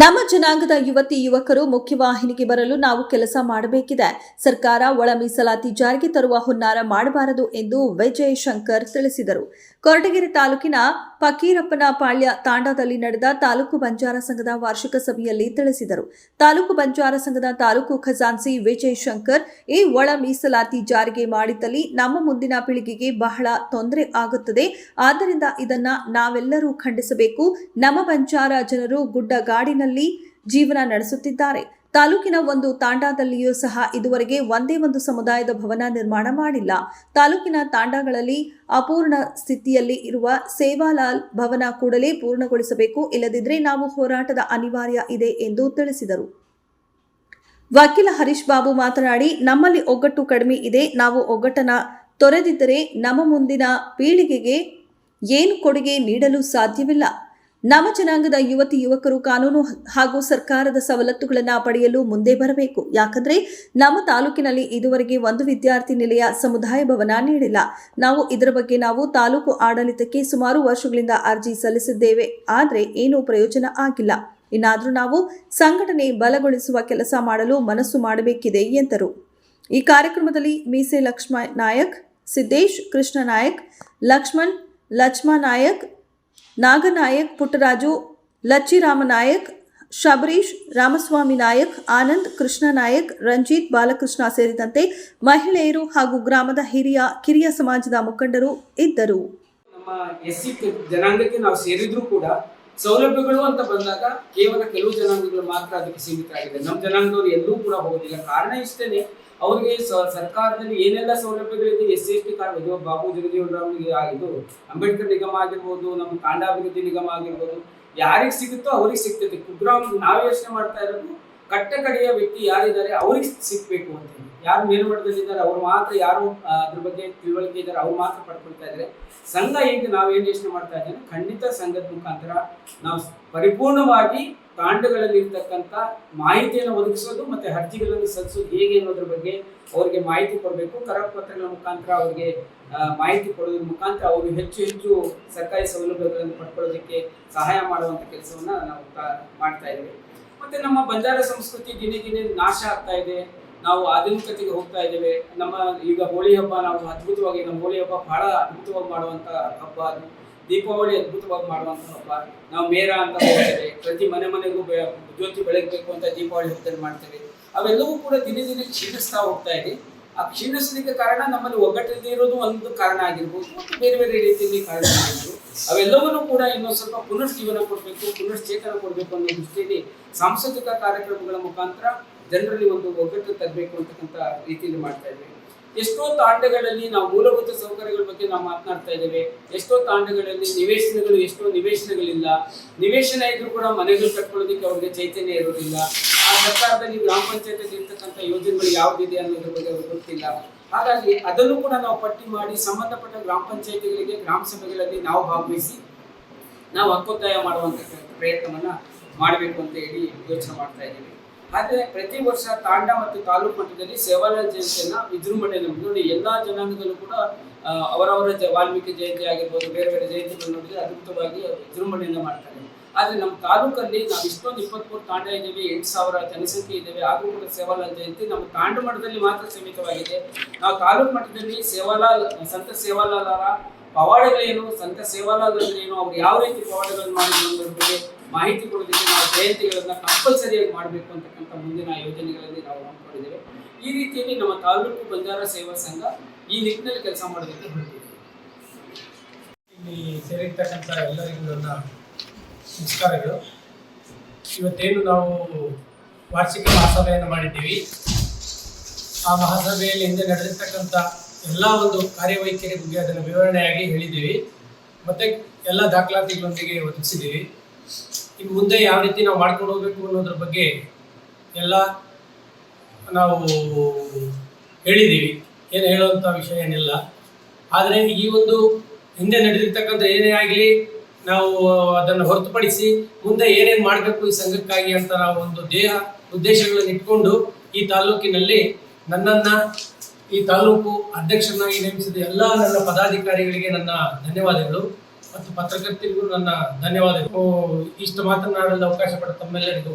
ನಮ್ಮ ಜನಾಂಗದ ಯುವತಿ, ಯುವಕರು ಮುಖ್ಯವಾಹಿನಿಗೆ ಬರಲು ನಾವು ಕೆಲಸ ಮಾಡಬೇಕಿದೆ. ಸರ್ಕಾರ ಒಳ ಮೀಸಲಾತಿ ಜಾರಿಗೆ ತರುವ ಹುನ್ನಾರ ಮಾಡಬಾರದು ಎಂದು ವಿಜಯ್ ಶಂಕರ್ ತಿಳಿಸಿದರು. ಕೊರಟಗೆರೆ ತಾಲೂಕಿನ ಫಕೀರಪ್ಪನ ಪಾಳ್ಯ ತಾಂಡಾದಲ್ಲಿ ನಡೆದ ತಾಲೂಕು ಬಂಜಾರ ಸಂಘದ ವಾರ್ಷಿಕ ಸಭೆಯಲ್ಲಿ ತಿಳಿಸಿದರು. ತಾಲೂಕು ಬಂಜಾರ ಸಂಘದ ತಾಲೂಕು ಖಜಾನ್ಸಿ ವಿಜಯ್ ಶಂಕರ್ ಈ ಒಳ ಮೀಸಲಾತಿ ಜಾರಿಗೆ ಮಾಡಿದ್ದಲ್ಲಿ ನಮ್ಮ ಮುಂದಿನ ಪೀಳಿಗೆಗೆ ಬಹಳ ತೊಂದರೆ ಆಗುತ್ತದೆ. ಆದ್ದರಿಂದ ಇದನ್ನ ನಾವೆಲ್ಲರೂ ಖಂಡಿಸಬೇಕು. ನಮ್ಮ ಬಂಜಾರ ಜನರು ಗುಡ್ಡಗಾಡಿನಲ್ಲಿ ಜೀವನ ನಡೆಸುತ್ತಿದ್ದಾರೆ. ತಾಲೂಕಿನ ಒಂದು ತಾಂಡಾದಲ್ಲಿಯೂ ಸಹ ಇದುವರೆಗೆ ಒಂದೇ ಒಂದು ಸಮುದಾಯದ ಭವನ ನಿರ್ಮಾಣ ಮಾಡಿಲ್ಲ. ತಾಲೂಕಿನ ತಾಂಡಾಗಳಲ್ಲಿ ಅಪೂರ್ಣ ಸ್ಥಿತಿಯಲ್ಲಿ ಇರುವ ಸೇವಾಲಾಲ್ ಭವನ ಕೂಡಲೇ ಪೂರ್ಣಗೊಳಿಸಬೇಕು. ಇಲ್ಲದಿದ್ದರೆ ನಾವು ಹೋರಾಟದ ಅನಿವಾರ್ಯ ಇದೆ ಎಂದು ತಿಳಿಸಿದರು. ವಕೀಲ ಹರೀಶ್ ಬಾಬು ಮಾತನಾಡಿ, ನಮ್ಮಲ್ಲಿ ಒಗ್ಗಟ್ಟು ಕಡಿಮೆ ಇದೆ. ನಾವು ಒಗ್ಗಟ್ಟನ ತೊರೆದಿದ್ದರೆ ನಮ್ಮ ಮುಂದಿನ ಪೀಳಿಗೆಗೆ ಏನು ಕೊಡುಗೆ ನೀಡಲು ಸಾಧ್ಯವಿಲ್ಲ. ನಮ್ಮ ಜನಾಂಗದ ಯುವತಿ, ಯುವಕರು ಕಾನೂನು ಹಾಗೂ ಸರ್ಕಾರದ ಸವಲತ್ತುಗಳನ್ನು ಪಡೆಯಲು ಮುಂದೆ ಬರಬೇಕು. ಯಾಕಂದ್ರೆ ನಮ್ಮ ತಾಲೂಕಿನಲ್ಲಿ ಇದುವರೆಗೆ ಒಂದು ವಿದ್ಯಾರ್ಥಿ ನಿಲಯ ಸಮುದಾಯ ಭವನ ನೀಡಿಲ್ಲ. ನಾವು ಇದರ ಬಗ್ಗೆ ನಾವು ತಾಲೂಕು ಆಡಳಿತಕ್ಕೆ ಸುಮಾರು ವರ್ಷಗಳಿಂದ ಅರ್ಜಿ ಸಲ್ಲಿಸಿದ್ದೇವೆ. ಆದರೆ ಏನೂ ಪ್ರಯೋಜನ ಆಗಿಲ್ಲ. ಇನ್ನಾದರೂ ನಾವು ಸಂಘಟನೆ ಬಲಗೊಳಿಸುವ ಕೆಲಸ ಮಾಡಲು ಮನಸ್ಸು ಮಾಡಬೇಕಿದೆ ಎಂದರು. ಈ ಕಾರ್ಯಕ್ರಮದಲ್ಲಿ ಮೀಸೆ ಲಕ್ಷ್ಮಣ ನಾಯಕ್, ಸಿದ್ದೇಶ್ ಕೃಷ್ಣ ನಾಯಕ್, ಲಕ್ಷ್ಮಣ್ ಲಕ್ಷ್ಮಾ ನಾಯಕ್ ನಾಗನಾಯಕ್, ಪುಟ್ಟರಾಜು, ಲಚ್ಚಿರಾಮ ನಾಯಕ್, ಶಬರೀಶ್, ರಾಮಸ್ವಾಮಿ ನಾಯಕ್, ಆನಂದ್, ಕೃಷ್ಣ ನಾಯಕ್, ರಂಜಿತ್, ಬಾಲಕೃಷ್ಣ ಸೇರಿದಂತೆ ಮಹಿಳೆಯರು ಹಾಗೂ ಗ್ರಾಮದ ಹಿರಿಯ, ಕಿರಿಯ ಸಮಾಜದ ಮುಖಂಡರು ಇದ್ದರು. ನಮ್ಮ ಜನಾಂಗಕ್ಕೆ ನಾವು ಸೇರಿದ್ರು ಕೂಡ ಸೌಲಭ್ಯಗಳು ಅಂತ ಬಂದಾಗ ಕೇವಲ ಕೆಲವು ಜನಾಂಗಗಳು ಮಾತ್ರ ಅದಕ್ಕೆ ಸೀಮಿತ ಆಗಿದೆ. ನಮ್ಮ ಜನಾಂಗದವರು ಎಲ್ಲೂ ಕೂಡ ಹೋಗೋದಿಲ್ಲ. ಕಾರಣ ಇಷ್ಟೇನೆ, ಅವ್ರಿಗೆ ಸರ್ಕಾರದಲ್ಲಿ ಏನೆಲ್ಲ ಸೌಲಭ್ಯಗಳಿದೆ, S C S T card, ಇದು ಬಾಬು ಜಗಜೀವನರಾಮ್ಗೆ ಇದು ಅಂಬೇಡ್ಕರ್ ನಿಗಮ ಆಗಿರ್ಬೋದು, ನಮ್ಮ ಕಾಂಡಾಭಿವೃದ್ಧಿ ನಿಗಮ ಆಗಿರ್ಬೋದು, ಯಾರಿಗೆ ಸಿಗುತ್ತೋ ಅವ್ರಿಗೆ ಸಿಗ್ತದೆ. ಕುಗ್ರಾಮ್ ನಾವು ಯೋಚನೆ ಮಾಡ್ತಾ ಇರೋದು ಕಟ್ಟ ಕಡೆಯ ವ್ಯಕ್ತಿ ಯಾರಿದ್ದಾರೆ, ಅವ್ರಿಗೆ ಸಿಗ್ಬೇಕು ಅಂತ ಯಾರು ಮೇಲ್ಮಟ್ಟದಲ್ಲಿದ್ದಾರೆ ಅವ್ರು ಮಾತ್ರ ಯಾರು ಅದ್ರ ಬಗ್ಗೆ ತಿಳುವಳಿಕೆ ಇದ್ದಾರೆ, ಅವ್ರು ಮಾತ್ರ ಪಡ್ಕೊಳ್ತಾ ಇದ್ದಾರೆ. ಸಂಘ ಈಗ ನಾವೇನು ಯೋಚನೆ ಮಾಡ್ತಾ ಇದ್ದೇವೆ, ಖಂಡಿತ ಸಂಘದ ಮುಖಾಂತರ ನಾವು ಪರಿಪೂರ್ಣವಾಗಿ ತಾಂಡಗಳಲ್ಲಿ ಇರ್ತಕ್ಕಂಥ ಮಾಹಿತಿಯನ್ನು ಒದಗಿಸೋದು ಮತ್ತೆ ಅರ್ಜಿಗಳನ್ನು ಸಲ್ಲಿಸೋದು ಹೇಗೆ ಅನ್ನೋದ್ರ ಬಗ್ಗೆ ಅವರಿಗೆ ಮಾಹಿತಿ ಕೊಡಬೇಕು. ಕರಪತ್ರಗಳ ಮುಖಾಂತರ ಅವರಿಗೆ ಮಾಹಿತಿ ಕೊಡೋದ್ರ ಮುಖಾಂತರ ಅವರು ಹೆಚ್ಚು ಹೆಚ್ಚು ಸರ್ಕಾರಿ ಸೌಲಭ್ಯಗಳನ್ನು ಪಡ್ಕೊಳ್ಳೋದಕ್ಕೆ ಸಹಾಯ ಮಾಡುವಂಥ ಕೆಲಸವನ್ನು ನಾವು ಮಾಡ್ತಾ ಇದ್ದೇವೆ. ಮತ್ತೆ ನಮ್ಮ ಬಂಜಾರ ಸಂಸ್ಕೃತಿ ದಿನೇ ದಿನೇ ನಾಶ ಆಗ್ತಾ ಇದೆ. ನಾವು ಆಧುನಿಕತೆಗೆ ಹೋಗ್ತಾ ಇದ್ದೇವೆ. ನಮ್ಮ ಈಗ ಹೋಳಿ ಹಬ್ಬ ನಾವು ಅದ್ಭುತವಾಗಿ ನಮ್ಮ ಹೋಳಿ ಹಬ್ಬ ಬಹಳ ಅದ್ಭುತವಾಗಿ ಮಾಡುವಂತ ಹಬ್ಬ ಅದು. ದೀಪಾವಳಿ ಅದ್ಭುತವಾಗಿ ಮಾಡುವಂತ ಹಬ್ಬ. ನಾವು ಮೇರ ಅಂತ ಹೇಳ್ತೇವೆ ಪ್ರತಿ ಮನೆ ಮನೆಗೂ ಜ್ಯೋತಿ ಬೆಳಗಬೇಕು ಅಂತ ದೀಪಾವಳಿ ಹಬ್ಬದಲ್ಲಿ ಮಾಡ್ತೇವೆ. ಅವೆಲ್ಲವೂ ಕೂಡ ದಿನೇ ದಿನೇ ಕ್ಷೀಣಿಸ್ತಾ ಹೋಗ್ತಾ ಇದೆ. ಆ ಕ್ಷೀಣಿಸಲಿಕ್ಕೆ ಕಾರಣ ನಮ್ಮಲ್ಲಿ ಒಗ್ಗಟ್ಟಿಲ್ಲದೆ ಇರೋದು ಒಂದು ಕಾರಣ ಆಗಿರ್ಬೋದು. ಮತ್ತು ಬೇರೆ ಬೇರೆ ರೀತಿಯಲ್ಲಿ ಕಾರಣ ಆಗಿರ್ಬೋದು. ಅವೆಲ್ಲವನ್ನೂ ಕೂಡ ಇನ್ನೊಂದು ಸ್ವಲ್ಪ ಪುನರ್ಜೀವನ ಕೊಡಬೇಕು ಪುನಶ್ಚೇತನ ಕೊಡಬೇಕು ಅನ್ನೋ ದೃಷ್ಟಿಯಲ್ಲಿ ಸಾಂಸ್ಕೃತಿಕ ಕಾರ್ಯಕ್ರಮಗಳ ಮುಖಾಂತರ ಜನರಲ್ಲಿ ಒಂದು ಒಗ್ಗಟ್ಟು ತರಬೇಕು ಅಂತಕ್ಕಂಥ ರೀತಿಯಲ್ಲಿ ಮಾಡ್ತಾ ಇದ್ವಿ. ಎಷ್ಟೋ ತಾಂಡಗಳಲ್ಲಿ ನಾವು ಮೂಲಭೂತ ಸೌಕರ್ಯಗಳ ಬಗ್ಗೆ ನಾವು ಮಾತನಾಡ್ತಾ ಇದ್ದೇವೆ. ಎಷ್ಟೋ ತಾಂಡಗಳಲ್ಲಿ ನಿವೇಶನಗಳು, ಎಷ್ಟೋ ನಿವೇಶನಗಳಿಲ್ಲ. ನಿವೇಶನ ಇದ್ರೂ ಕೂಡ ಮನೆಗಳು ಕಟ್ಕೊಳ್ಳೋದಕ್ಕೆ ಅವ್ರಿಗೆ ಚೈತನ್ಯ ಇರೋದಿಲ್ಲ. ಆ ಸರ್ಕಾರದಲ್ಲಿ ಗ್ರಾಮ ಪಂಚಾಯತ್ ಇರ್ತಕ್ಕಂಥ ಯೋಜನೆಗಳು ಯಾವ್ದಿದೆ ಅನ್ನೋದ್ರ ಬಗ್ಗೆ ಅವ್ರಿಗೆ ಗೊತ್ತಿಲ್ಲ. ಹಾಗಾಗಿ ಅದನ್ನು ಕೂಡ ನಾವು ಪಟ್ಟಿ ಮಾಡಿ ಸಂಬಂಧಪಟ್ಟ ಗ್ರಾಮ ಪಂಚಾಯತಿಗಳಿಗೆ, ಗ್ರಾಮ ಸಭೆಗಳಲ್ಲಿ ನಾವು ಭಾಗವಹಿಸಿ ನಾವು ಹಕ್ಕೊತ್ತಾಯ ಮಾಡುವಂತ ಪ್ರಯತ್ನವನ್ನ ಮಾಡಬೇಕು ಅಂತ ಹೇಳಿ ಯೋಚನೆ ಮಾಡ್ತಾ ಇದ್ದೀವಿ. ಆದ್ರೆ ಪ್ರತಿ ವರ್ಷ ತಾಂಡ ಮತ್ತು ತಾಲೂಕು ಮಟ್ಟದಲ್ಲಿ ಸೇವಾಲಾಲ್ ಜಯಂತಿಯನ್ನ ವಿಜೃಂಭಣೆಯನ್ನು ನೋಡಿ, ಎಲ್ಲಾ ಜನಾಂಗದಲ್ಲೂ ಕೂಡ ಅವರವರ ಜ- ವಾಲ್ಮೀಕಿ ಜಯಂತಿ ಆಗಿರ್ಬೋದು, ಬೇರೆ ಬೇರೆ ಜಯಂತಿಗಳು ನೋಡಿದ್ರೆ ಅದ್ಭುತವಾಗಿ ವಿಜೃಂಭಣೆಯಿಂದ ಮಾಡ್ತಾರೆ. ಆದರೆ ನಮ್ಮ ತಾಲೂಕಲ್ಲಿ ನಾವು ಇಷ್ಟೊಂದು ಇಪ್ಪತ್ಮೂರು ತಾಂಡ ಇದ್ದೀವಿ, ಎಂಟು ಸಾವಿರ ಜನಸಂಖ್ಯೆ ಇದ್ದೇವೆ, ಆದರೂ ಕೂಡ ಸೇವಾಲಾಲ್ ಜಯಂತಿ ನಮ್ಮ ತಾಂಡ ಮಟ್ಟದಲ್ಲಿ ಮಾತ್ರ ಸೀಮಿತವಾಗಿದೆ. ನಾವು ತಾಲೂಕು ಮಟ್ಟದಲ್ಲಿ ಸೇವಾಲಾಲ್, ಸಂತ ಸೇವಾಲಾಲರ ಪವಾಡಗಳೇನು, ಸಂತ ಸೇವಾಲಾಲ್ ಏನು ಅವ್ರು ಯಾವ ರೀತಿ ಪವಾಡಗಳನ್ನು ಮಾಡಿದ್ರು ಅನ್ನೋದ್ರ ಬಗ್ಗೆ ಮಾಹಿತಿ ಕೊಡೋದಕ್ಕೆ ನಾವು ಜಯಂತಿಗಳನ್ನ ಕಂಪಲ್ಸರಿಯಾಗಿ ಮಾಡಬೇಕು ಅಂತಕ್ಕಂಥ ಮುಂದಿನ ಯೋಜನೆಗಳಲ್ಲಿ ನಾವು ಹಮ್ಮಿಕೊಂಡಿದ್ದೇವೆ. ಈ ರೀತಿಯಲ್ಲಿ ನಮ್ಮ ತಾಲೂಕು ಬಂಜಾರ ಸೇವಾ ಸಂಘ ಈ ನಿಟ್ಟಿನಲ್ಲಿ ಕೆಲಸ ಮಾಡೋದಕ್ಕೆ ಇಲ್ಲಿ ಸೇರಿರ್ತಕ್ಕಂಥ ಎಲ್ಲರಿಗೂ ನನ್ನ ನಮಸ್ಕಾರಗಳು. ಇವತ್ತೇನು ನಾವು ವಾರ್ಷಿಕ ಮಹಾಸಭೆಯನ್ನು ಮಾಡಿದ್ದೀವಿ. ಆ ಮಹಾಸಭೆಯಲ್ಲಿ ಹಿಂದೆ ನಡೆದಿರ್ತಕ್ಕಂಥ ಎಲ್ಲ ಒಂದು ಕಾರ್ಯವೈಖರಿ ಬಗ್ಗೆ ಅದನ್ನು ವಿವರಣೆಯಾಗಿ ಹೇಳಿದ್ದೀವಿ. ಮತ್ತು ಎಲ್ಲ ದಾಖಲಾತಿಗಳೊಂದಿಗೆ ಒದಗಿಸಿದ್ದೀವಿ. ಇನ್ನು ಮುಂದೆ ಯಾವ ರೀತಿ ನಾವು ಮಾಡ್ಕೊಂಡು ಹೋಗ್ಬೇಕು ಅನ್ನೋದ್ರ ಬಗ್ಗೆ ಎಲ್ಲ ನಾವು ಹೇಳಿದ್ದೀವಿ. ಏನು ಹೇಳುವಂಥ ವಿಷಯ ಏನಿಲ್ಲ. ಆದರೆ ಈ ಒಂದು ಹಿಂದೆ ನಡೆದಿರ್ತಕ್ಕಂಥ ಏನೇ ಆಗಲಿ ನಾವು ಅದನ್ನು ಹೊರತುಪಡಿಸಿ ಮುಂದೆ ಏನೇನು ಮಾಡಬೇಕು ಈ ಸಂಘಕ್ಕಾಗಿ ಅಂತ ನಾವು ಒಂದು ದೇಹ ಉದ್ದೇಶಗಳನ್ನು ಇಟ್ಕೊಂಡು ಈ ತಾಲೂಕಿನಲ್ಲಿ ನನ್ನನ್ನು ಈ ತಾಲೂಕು ಅಧ್ಯಕ್ಷರನ್ನಾಗಿ ನೇಮಿಸಿದ ಎಲ್ಲ ನನ್ನ ಪದಾಧಿಕಾರಿಗಳಿಗೆ ನನ್ನ ಧನ್ಯವಾದಗಳು. ಮತ್ತು ಪತ್ರಕರ್ತರಿಗೂ ನನ್ನ ಧನ್ಯವಾದಗಳು ಇಷ್ಟು ಮಾತನಾಡಲು ಅವಕಾಶ ಪಡೆದ ತಮ್ಮೆಲ್ಲರಿಗೂ.